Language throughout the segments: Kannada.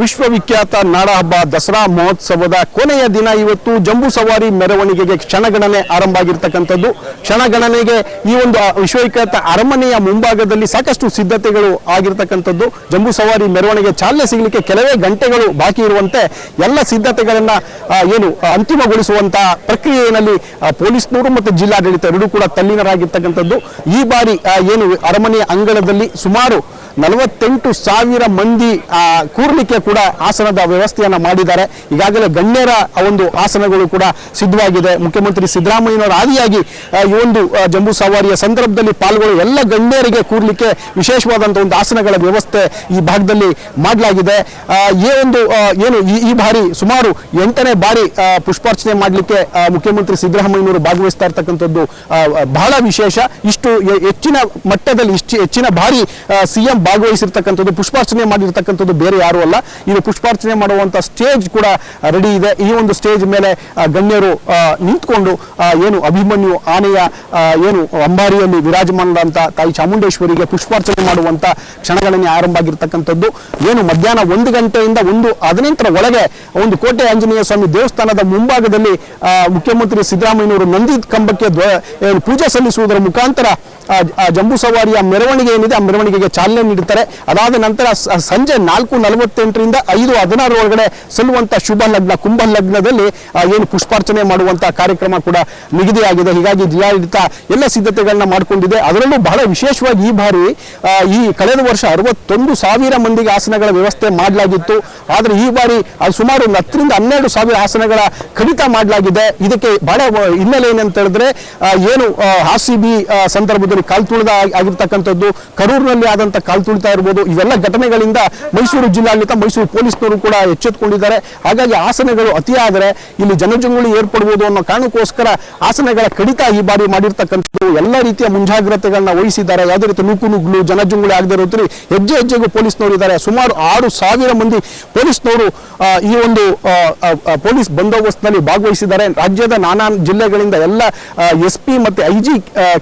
ವಿಶ್ವವಿಖ್ಯಾತ ನಾಡಹಬ್ಬ ದಸರಾ ಮಹೋತ್ಸವದ ಕೊನೆಯ ದಿನ ಇವತ್ತು ಜಂಬೂ ಸವಾರಿ ಮೆರವಣಿಗೆಗೆ ಕ್ಷಣಗಣನೆ ಆರಂಭ ಆಗಿರ್ತಕ್ಕಂಥದ್ದು ಕ್ಷಣಗಣನೆಗೆ ಈ ಒಂದು ವಿಶ್ವವಿಖ್ಯಾತ ಅರಮನೆಯ ಮುಂಭಾಗದಲ್ಲಿ ಸಾಕಷ್ಟು ಸಿದ್ಧತೆಗಳು ಆಗಿರ್ತಕ್ಕಂಥದ್ದು. ಜಂಬೂ ಸವಾರಿ ಮೆರವಣಿಗೆ ಚಾಲನೆ ಸಿಗಲಿಕ್ಕೆ ಕೆಲವೇ ಗಂಟೆಗಳು ಬಾಕಿ ಇರುವಂತೆ ಎಲ್ಲ ಸಿದ್ಧತೆಗಳನ್ನು ಏನು ಅಂತಿಮಗೊಳಿಸುವಂತಹ ಅಂತಿಮಗೊಳಿಸುವಂತ ಪ್ರಕ್ರಿಯೆಯಲ್ಲಿ ಪೊಲೀಸ್ನವರು ಮತ್ತು ಜಿಲ್ಲಾಡಳಿತ ಎರಡೂ ಕೂಡ ತಲ್ಲೀನರಾಗಿರ್ತಕ್ಕಂಥದ್ದು. ಈ ಬಾರಿ ಏನು, ಅರಮನೆಯ ಅಂಗಳದಲ್ಲಿ ಸುಮಾರು ನಲವತ್ತೆಂಟು ಸಾವಿರ ಮಂದಿ ಕೂರ್ಲಿಕ್ಕೆ ಕೂಡ ಆಸನದ ವ್ಯವಸ್ಥೆಯನ್ನು ಮಾಡಿದ್ದಾರೆ. ಈಗಾಗಲೇ ಗಣ್ಯರ ಒಂದು ಆಸನಗಳು ಕೂಡ ಸಿದ್ಧವಾಗಿದೆ. ಮುಖ್ಯಮಂತ್ರಿ ಸಿದ್ದರಾಮಯ್ಯನವರ ಆದಿಯಾಗಿ ಈ ಒಂದು ಜಂಬೂ ಸವಾರಿಯ ಸಂದರ್ಭದಲ್ಲಿ ಪಾಲ್ಗೊಳ್ಳುವ ಎಲ್ಲ ಗಣ್ಯರಿಗೆ ಕೂರ್ಲಿಕ್ಕೆ ವಿಶೇಷವಾದಂಥ ಒಂದು ಆಸನಗಳ ವ್ಯವಸ್ಥೆ ಈ ಭಾಗದಲ್ಲಿ ಮಾಡಲಾಗಿದೆ. ಈ ಒಂದು ಏನು, ಈ- ಬಾರಿ ಸುಮಾರು ಎಂಟನೇ ಬಾರಿ ಪುಷ್ಪಾರ್ಚನೆ ಮಾಡಲಿಕ್ಕೆ ಮುಖ್ಯಮಂತ್ರಿ ಸಿದ್ದರಾಮಯ್ಯನವರು ಭಾಗವಹಿಸ್ತಾ ಇರ್ತಕ್ಕಂಥದ್ದು ಬಹಳ ವಿಶೇಷ. ಇಷ್ಟು ಹೆಚ್ಚಿನ ಮಟ್ಟದಲ್ಲಿ, ಇಷ್ಟು ಹೆಚ್ಚಿನ ಬಾರಿ ಸಿಎಂ ಭಾಗವಹಿಸಿರ್ತಕ್ಕಂಥದ್ದು, ಪುಷ್ಪಾರ್ಚನೆ ಮಾಡಿರ್ತಕ್ಕಂಥದ್ದು ಬೇರೆ ಯಾರು ಅಲ್ಲ. ಇದು ಪುಷ್ಪಾರ್ಚನೆ ಮಾಡುವಂತ ಸ್ಟೇಜ್ ಕೂಡ ರೆಡಿ ಇದೆ. ಈ ಒಂದು ಸ್ಟೇಜ್ ಮೇಲೆ ಗಣ್ಯರು ನಿಂತ್ಕೊಂಡು ಏನು ಅಭಿಮನ್ಯು, ಆನೆಯ ಏನು ಅಂಬಾರಿಯಲ್ಲಿ ವಿರಾಜಮಾನದಂತ ತಾಯಿ ಚಾಮುಂಡೇಶ್ವರಿಗೆ ಪುಷ್ಪಾರ್ಚನೆ ಮಾಡುವಂತ ಕ್ಷಣಗಳನ್ನೇ ಆರಂಭ ಆಗಿರ್ತಕ್ಕಂಥದ್ದು. ಏನು ಮಧ್ಯಾಹ್ನ ಒಂದು ಗಂಟೆಯಿಂದ ಒಂದು ಹದಿನೆಂಟರ ಒಳಗೆ ಒಂದು ಕೋಟೆ ಆಂಜನೇಯ ಸ್ವಾಮಿ ದೇವಸ್ಥಾನದ ಮುಂಭಾಗದಲ್ಲಿ ಮುಖ್ಯಮಂತ್ರಿ ಸಿದ್ದರಾಮಯ್ಯನವರು ನಂದಿ ಕಂಬಕ್ಕೆ ಪೂಜೆ ಸಲ್ಲಿಸುವುದರ ಮುಖಾಂತರ ಜಂಬೂ ಸವಾರಿಯ ಮೆರವಣಿಗೆ ಏನಿದೆ, ಆ ಮೆರವಣಿಗೆಗೆ ಚಾಲನೆ ನೀಡುತ್ತಾರೆ. ಅದಾದ ನಂತರ ಸಂಜೆ ನಾಲ್ಕು ನಲವತ್ತೆಂಟರಿಂದ ಐದು ಹದಿನಾರು ಒಳಗಡೆ ಸಲ್ಲುವಂತ ಶುಭ ಲಗ್ನ, ಕುಂಭ ಲಗ್ನದಲ್ಲಿ ಏನು ಪುಷ್ಪಾರ್ಚನೆ ಮಾಡುವಂತಹ ಕಾರ್ಯಕ್ರಮ ಕೂಡ ನಿಗದಿಯಾಗಿದೆ ಹೀಗಾಗಿ ಜಿಲ್ಲಾಡಳಿತ ಎಲ್ಲ ಸಿದ್ಧತೆಗಳನ್ನ ಮಾಡಿಕೊಂಡಿದೆ. ಅದರಲ್ಲೂ ಬಹಳ ವಿಶೇಷವಾಗಿ ಈ ಬಾರಿ ಈ ಕಳೆದ ವರ್ಷ ಅರವತ್ತೊಂದು ಸಾವಿರ ಮಂದಿಗೆ ಆಸನಗಳ ವ್ಯವಸ್ಥೆ ಮಾಡಲಾಗಿತ್ತು. ಆದರೆ ಈ ಬಾರಿ ಸುಮಾರು ಹತ್ತರಿಂದ ಹನ್ನೆರಡು ಸಾವಿರ ಆಸನಗಳ ಕಡಿತ ಮಾಡಲಾಗಿದೆ. ಇದಕ್ಕೆ ಬಹಳ ಹಿನ್ನೆಲೆ ಏನಂತ ಹೇಳಿದ್ರೆ ಏನು ಆರ್ ಸಿ ಬಿ ಸಂದರ್ಭದಲ್ಲಿ ಕಾಲ್ ತುಳಿದ ಆಗ್- ಆಗಿರ್ತಕ್ಕಂಥದ್ದು, ಕರೂರಿನಲ್ಲಿ ಆದಂತ ಕಾಲ್ ತುಳಿತ ಇರ್ಬೋದು. ಇವೆಲ್ಲ ಘಟನೆಗಳಿಂದ ಮೈಸೂರು ಜಿಲ್ಲಾಡಳಿತ, ಮೈಸೂರು ಪೊಲೀಸ್ನವರು ಕೂಡ ಎಚ್ಚೆತ್ತುಕೊಂಡಿದ್ದಾರೆ. ಹಾಗಾಗಿ ಆಸನಗಳು ಅತಿಯಾದರೆ ಇಲ್ಲಿ ಜನಜಂಗುಳಿ ಏರ್ಪಡ್ಬೋದು ಅನ್ನೋ ಕಾರಣಕ್ಕೋಸ್ಕರ ಆಸನಗಳ ಕಡಿತ ಈ ಬಾರಿ ಮಾಡಿರ್ತಕ್ಕಂಥದ್ದು. ಎಲ್ಲ ರೀತಿಯ ಮುಂಜಾಗ್ರತೆಗಳನ್ನ ವಹಿಸಿದ್ದಾರೆ. ಯಾವುದೇ ರೀತಿ ನೂಕು ನುಗ್ಲು ಜನಜಂಗುಳಿ ಆಗದೆ ಇರೋದ್ರಿ ಹೆಜ್ಜೆ ಹೆಜ್ಜೆಗೂ ಪೊಲೀಸ್ನವರು ಇದ್ದಾರೆ. ಸುಮಾರು ಆರು ಸಾವಿರ ಮಂದಿ ಪೊಲೀಸ್ನವರು ಈ ಒಂದು ಪೊಲೀಸ್ ಬಂದೋಬಸ್ತ್ನಲ್ಲಿ ಭಾಗವಹಿಸಿದ್ದಾರೆ. ರಾಜ್ಯದ ನಾನಾ ಜಿಲ್ಲೆಗಳಿಂದ ಎಲ್ಲ ಎಸ್ ಪಿ ಮತ್ತೆ ಐ ಜಿ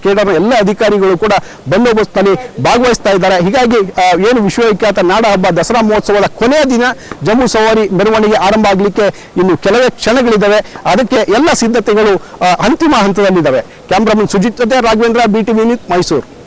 ಕೇಡರ್ನ ಎಲ್ಲ ಅಧಿಕಾರಿಗಳು ಕೂಡ ಬಂದೋಬಸ್ತ್ನಲ್ಲಿ ಭಾಗವಹಿಸ್ತಾ ಇದ್ದಾರೆ. ಹೀಗಾಗಿ ಆ, ಏನು ವಿಶ್ವವಿಖ್ಯಾತ ನಾಡ ಹಬ್ಬ ದಸರಾ ಮಹೋತ್ಸವದ ಕೊನೆಯ ದಿನ ಜಮ್ಮು ಸವಾರಿ ಮೆರವಣಿಗೆ ಆರಂಭ ಆಗಲಿಕ್ಕೆ ಇನ್ನು ಕೆಲವೇ ಕ್ಷಣಗಳಿದ್ದಾವೆ. ಅದಕ್ಕೆ ಎಲ್ಲ ಸಿದ್ಧತೆಗಳು ಅಂತಿಮ ಹಂತದಲ್ಲಿದ್ದಾವೆ. ಕ್ಯಾಮ್ರಾಮನ್ ಸುಜಿತ್ ಜೊತೆ ರಾಘವೇಂದ್ರ ಬಿ ಟಿ ಮೈಸೂರು.